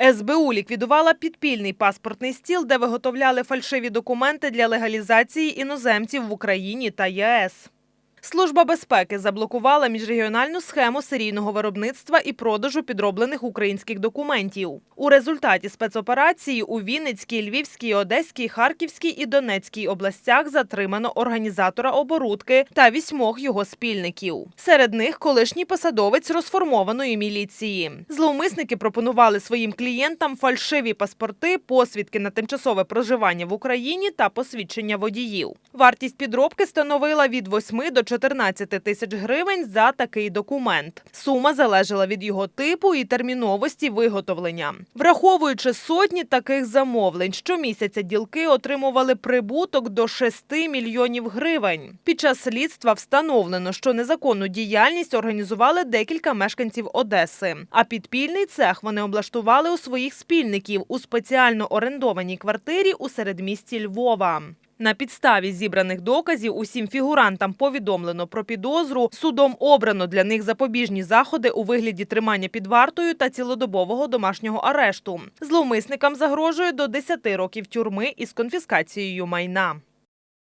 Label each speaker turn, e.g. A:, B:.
A: СБУ ліквідувала підпільний паспортний стіл, де виготовляли фальшиві документи для легалізації іноземців в Україні та ЄС. Служба безпеки заблокувала міжрегіональну схему серійного виробництва і продажу підроблених українських документів. У результаті спецоперації у Вінницькій, Львівській, Одеській, Харківській і Донецькій областях затримано організатора оборудки та вісьмох його спільників. Серед них колишній посадовець розформованої міліції. Зловмисники пропонували своїм клієнтам фальшиві паспорти, посвідки на тимчасове проживання в Україні та посвідчення водіїв. Вартість підробки становила від 8 до 14 тисяч гривень за такий документ. Сума залежала від його типу і терміновості виготовлення. Враховуючи сотні таких замовлень, щомісяця ділки отримували прибуток до 6 мільйонів гривень. Під час слідства встановлено, що незаконну діяльність організували декілька мешканців Одеси. А підпільний цех вони облаштували у своїх спільників у спеціально орендованій квартирі у середмісті Львова. На підставі зібраних доказів усім фігурантам повідомлено про підозру. Судом обрано для них запобіжні заходи у вигляді тримання під вартою та цілодобового домашнього арешту. Зловмисникам загрожує до 10 років тюрми із конфіскацією майна.